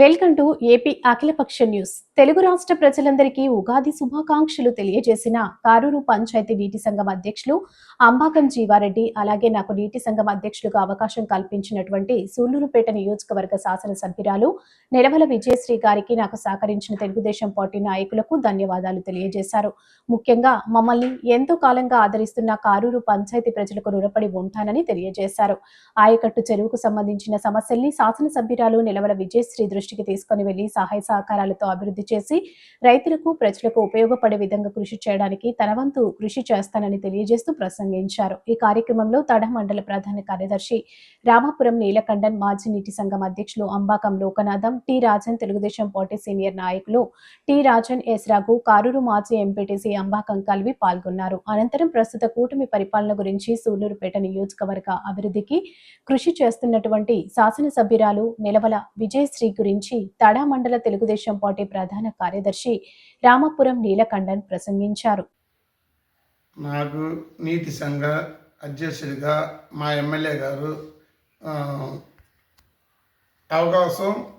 Welcome to AP అఖిలపక్ష news. Telugu రాష్ట్ర ప్రజలందరికీ ఉగాది శుభాకాంక్షలు తెలియజేసిన కారూరు పంచాయతీ నీటి సంఘం అధ్యక్షులు అంబాకం జీవారెడ్డి అలాగే నాకు నీటి సంఘం అధ్యక్షులుగా అవకాశం కల్పించినటువంటి సూళ్ళూరుపేట నియోజకవర్గ శాసన సభ్యురాలు నిలవల విజయశ్రీ గారికి నాకు సహకరించిన తెలుగుదేశం పార్టీ నాయకులకు ధన్యవాదాలు తెలియజేశారు. ముఖ్యంగా మమ్మల్ని ఎంతో కాలంగా ఆదరిస్తున్న కారూరు పంచాయతీ ప్రజలకు రుణపడి ఉంటానని తెలియజేశారు. ఆయకట్టు చెరువుకు సంబంధించిన సమస్యల్ని శాసన సభ్యురాలు నిలవల విజయశ్రీ దృష్టికి తీసుకుని వెళ్ళి సహాయ సహకారాలతో అభివృద్ధి చేసి రైతులకు ప్రజలకు ఉపయోగపడే విధంగా కృషి చేయడానికి తన వంతు కృషి చేస్తానని తెలియజేస్తూ ప్రసంగించారు. ఈ కార్యక్రమంలో తడ మండల ప్రధాన కార్యదర్శి రామాపురం నీలకండన్ మాజీ నీటి సంఘం అధ్యక్షులు Ambakam Lokanatham T Rajan Telugu Desam party senior నాయకులు టి రాజన్ ఎస్ రఘు కారూరు మాజీ ఎంపీటీసీ అంబాకం కలివి పాల్గొన్నారు. అనంతరం ప్రస్తుత కూటమి పరిపాలన గురించి సూళ్ళూరుపేట నియోజకవర్గ అభివృద్ధికి కృషి చేస్తున్నటువంటి శాసనసభ్యురాలు నిలవల విజయశ్రీ గురించి తడా మండల తెలుగుదేశం పార్టీ ప్రధాన కార్యదర్శి రామపురం నీలకంఠన్ ప్రసంగించారు. నాకు నీతి సంఘ అధ్యక్షుడిగా మా ఎమ్మెల్యే గారు అవకాశం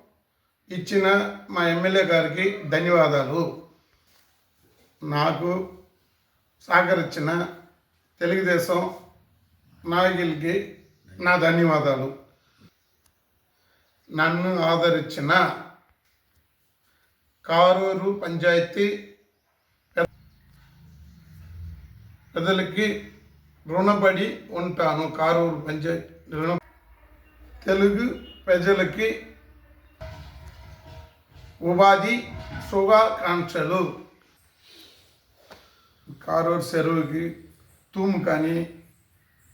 ఇచ్చిన మా ఎమ్మెల్యే గారికి ధన్యవాదాలు. నాకు సహకరించిన తెలుగుదేశం నాయకులకి నా ధన్యవాదాలు. నన్ను ఆదరించిన కారూరు పంచాయతీ ప్రజలకి రుణపడి ఉంటాను. కారూరు పంచాయతీ రుణ తెలుగు ప్రజలకి ఉపాధి శుభాకాంక్షలు. కారూరు చెరువుకి తూము కానీ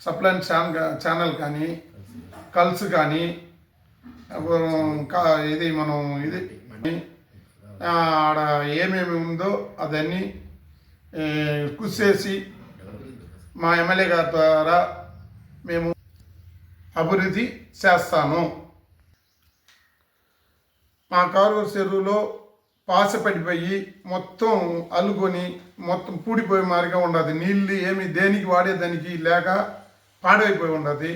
సప్లైన్ ఛాన్ ఛానల్ కానీ కల్స్ కానీ అప్పుడు కా- ఇది మనం ఇది ఆడ ఏమేమి ఉందో అదన్నీ ఏ, కృషి చేసి మా ఎమ్మెల్యే గారి ద్వారా మేము అభివృద్ధి చేస్తాను. మా కారు చెరువులో పాస పడిపోయి మొత్తం అల్లుకొని మొత్తం పూడిపోయే మారిగా ఉండదు. నీళ్ళు ఏమి దేనికి వాడేదానికి లేక పాడైపోయి ఉండదు.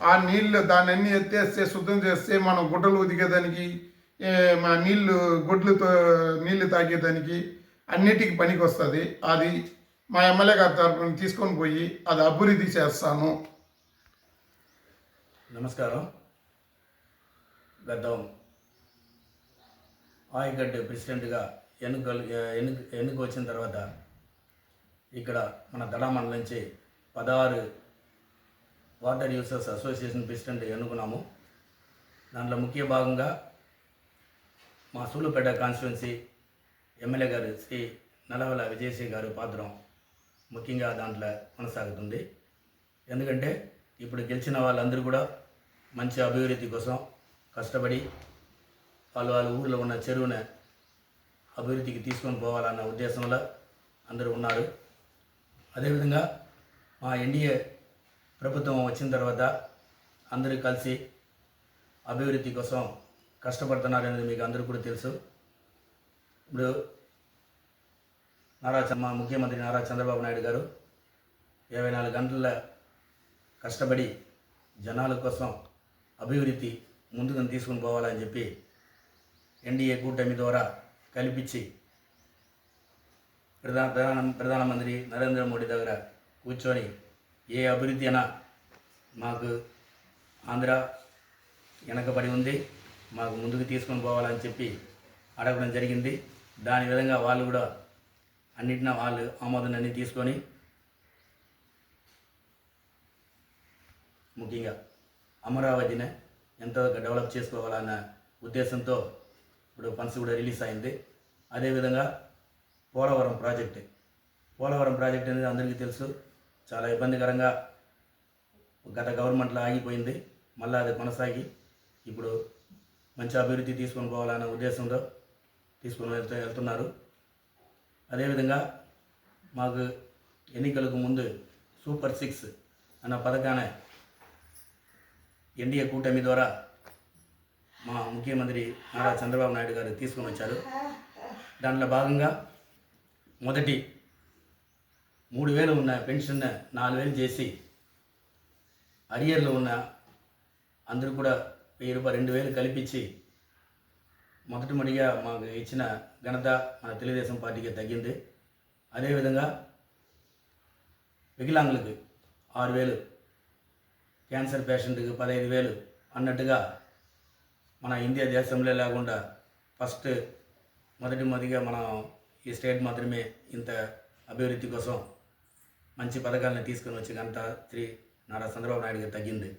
ఆ నీళ్ళు దాన్ని అన్ని ఎత్తేస్తే శుద్ధం చేస్తే మనం గుడ్డలు ఉదిగేదానికి మా నీళ్ళు గుడ్లతో నీళ్ళు తాగేదానికి అన్నిటికీ పనికి వస్తుంది అది మా ఎమ్మెల్యే గారి తరఫున తీసుకొని పోయి అది అభివృద్ధి చేస్తాను. నమస్కారం. గత ఆయగడ్డ ప్రెసిడెంట్గా ఎన్నికలు ఎన్నిక ఎన్నిక వచ్చిన తర్వాత ఇక్కడ మన దడా మండలం నుంచి పదహారు వాటర్ యూసర్స్ అసోసియేషన్ ప్రెసిడెంట్ ఎన్నుకున్నాము. దాంట్లో ముఖ్య భాగంగా మా సూళ్ళుపేట కాన్స్టిట్యున్సీ ఎమ్మెల్యే గారు శ్రీ నలవల విజయశ్రీ గారు పాత్రం ముఖ్యంగా దాంట్లో కొనసాగుతుంది. ఎందుకంటే ఇప్పుడు గెలిచిన వాళ్ళందరూ కూడా మంచి అభివృద్ధి కోసం కష్టపడి వాళ్ళు వాళ్ళ ఊళ్ళో ఉన్న చెరువుని అభివృద్ధికి తీసుకొని పోవాలన్న ఉద్దేశంలో అందరూ ఉన్నారు. అదేవిధంగా మా ఎన్డీఏ ప్రభుత్వం వచ్చిన తర్వాత అందరూ కలిసి అభివృద్ధి కోసం కష్టపడుతున్నారనేది మీకు అందరూ కూడా తెలుసు. ఇప్పుడు నారా మా ముఖ్యమంత్రి నారా చంద్రబాబు నాయుడు గారు ఇరవై నాలుగు గంటల కష్టపడి జనాల కోసం అభివృద్ధి ముందుకు తీసుకుని పోవాలని చెప్పి ఎన్డీఏ కూటమి ద్వారా కల్పించి ప్రధాన ప్రధాన ప్రధానమంత్రి నరేంద్ర మోడీ దగ్గర కూర్చొని ఏ అభివృద్ధి అయినా మాకు ఆంధ్ర వెనకబడి ఉంది. మాకు ముందుకు తీసుకొని పోవాలని చెప్పి అడగడం జరిగింది. దాని విధంగా వాళ్ళు కూడా అన్నిటిన వాళ్ళు ఆమోదం అన్ని తీసుకొని ముఖ్యంగా అమరావతిని ఎంతో డెవలప్ చేసుకోవాలన్న ఉద్దేశంతో ఇప్పుడు ఫండ్స్ కూడా రిలీజ్ అయింది. అదేవిధంగా పోలవరం ప్రాజెక్ట్. పోలవరం ప్రాజెక్ట్ అనేది అందరికీ తెలుసు. చాలా ఇబ్బందికరంగా గత గవర్నమెంట్లో ఆగిపోయింది. మళ్ళీ అది కొనసాగి ఇప్పుడు మంచి అభివృద్ధి తీసుకొని పోవాలనే ఉద్దేశంతో తీసుకొని వెళ్తూ వెళ్తున్నారు. అదేవిధంగా మాకు ఎన్నికలకు ముందు సూపర్ సిక్స్ అన్న పథకాన్ని ఎన్డీఏ కూటమి ద్వారా మా ముఖ్యమంత్రి నారా చంద్రబాబు నాయుడు గారు తీసుకొని వచ్చారు. దాంట్లో భాగంగా మొదటి మూడు వేలు ఉన్న పెన్షన్ నాలుగు వేలు చేసి అరియర్లో ఉన్న అందరూ కూడా వెయ్యి రూపాయలు రెండు వేలు కల్పించి మొదటిమడిగా మాకు ఇచ్చిన ఘనత మన తెలుగుదేశం పార్టీకి తగ్గింది. అదేవిధంగా వికలాంగులకి ఆరు వేలు క్యాన్సర్ పేషెంట్కి పదహైదు వేలు అన్నట్టుగా మన ఇండియా దేశంలో లేకుండా ఫస్ట్ మొదటి మొదటిగా మనం ఈ స్టేట్ మాత్రమే ఇంత అభివృద్ధి కోసం మంచి పథకాలను తీసుకొని వచ్చి గంట శ్రీ నారా చంద్రబాబు నాయుడు గారు తగ్గింది.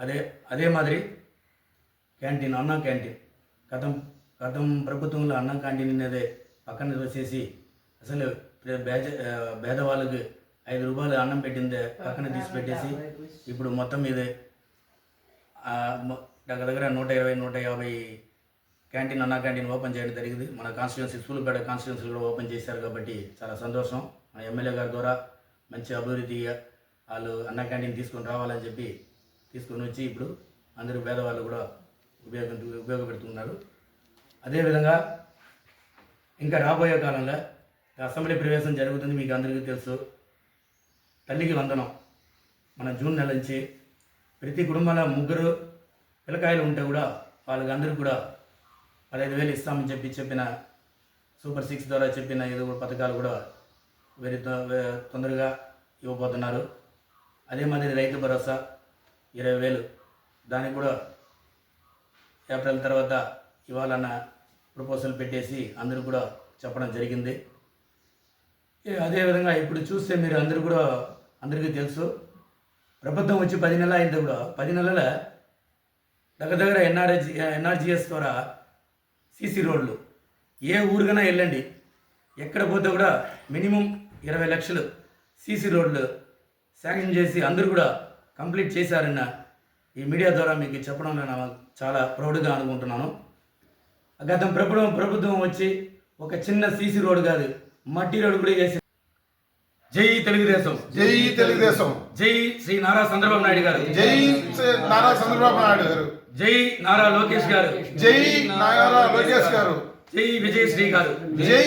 అదే అదే మాదిరి క్యాంటీన్ అన్న క్యాంటీన్. గతం గతం ప్రభుత్వంలో అన్నం క్యాంటీన్ అనేది పక్కన వచ్చేసి అసలు బేజ ఆ, పేదవాళ్ళకి ఐదు రూపాయలు అన్నం పెట్టిందే పక్కన తీసి పెట్టేసి ఇప్పుడు మొత్తం మొ- దగ్గర దగ్గర నూట ఇరవై నూట యాభై క్యాంటీన్ అన్న క్యాంటీన్ ఓపెన్ చేయడం జరిగింది. మన కాన్స్టిట్యున్సీ సూలుపేట కాన్స్టిట్యున్సీ కూడా ఓపెన్ చేశారు కాబట్టి చాలా సంతోషం. మన ఎమ్మెల్యే గారి ద్వారా మంచి అభివృద్ధి వాళ్ళు అన్న క్యాంటీన్ తీసుకొని రావాలని చెప్పి తీసుకొని వచ్చి ఇప్పుడు అందరూ పేదవాళ్ళు కూడా ఉపయోగ ఉపయోగపెడుతున్నారు. అదేవిధంగా ఇంకా రాబోయే కాలంలో అసెంబ్లీ ప్రవేశం జరుగుతుంది మీకు అందరికీ తెలుసు. తల్లికి వందనం. మన జూన్ నెల నుంచి ప్రతి కుటుంబంలో ముగ్గురు పిల్లకాయలు ఉంటే కూడా వాళ్ళకి అందరికీ కూడా పదహైదు వేలు ఇస్తామని చెప్పి చెప్పిన సూపర్ సిక్స్ ద్వారా చెప్పిన ఏదో పథకాలు కూడా వెరీ తొ- తొందరగా ఇవ్వబోతున్నారు. అదే మాదిరి రైతు భరోసా. ఇరవై వేలు దానికి కూడా ఏప్రిల్ తర్వాత ఇవ్వాలన్న ప్రపోజల్ పెట్టేసి అందరూ కూడా చెప్పడం జరిగింది. అదేవిధంగా ఇప్పుడు చూస్తే మీరు అందరూ కూడా అందరికీ తెలుసు. ప్రభుత్వం వచ్చి పది నెలలు అయింది కూడా. పది నెలల దగ్గర దగ్గర ఎన్ఆర్జి ఎన్ఆర్జిఎస్ ద్వారా సీసీ రోడ్లు. ఏ ఊరికైనా వెళ్ళండి. ఎక్కడ పోతే కూడా మినిమం ఇరవై లక్షలు సీసీ రోడ్లు శాంక్షన్ చేసి అందరూ కూడా కంప్లీట్ చేశారన్న ఈ మీడియా ద్వారా మీకు చెప్పడం నేను చాలా ప్రౌడ్గా అనుకుంటున్నాను. గతం ప్రభుత్వం ప్రభుత్వం వచ్చి ఒక చిన్న సీసీ రోడ్ కాదు మట్టి రోడ్ కూడా చేసి జై తెలుగుదేశం. జై తెలుగుదేశం. జై శ్రీ నారా చంద్రబాబు నాయుడు గారు. జై శ్రీ నారా చంద్రబాబు నాయుడు గారు. జై నారా లోకేష్ గారు. జై నారా లోకేష్ గారు. జై విజయశ్రీ గారు. జై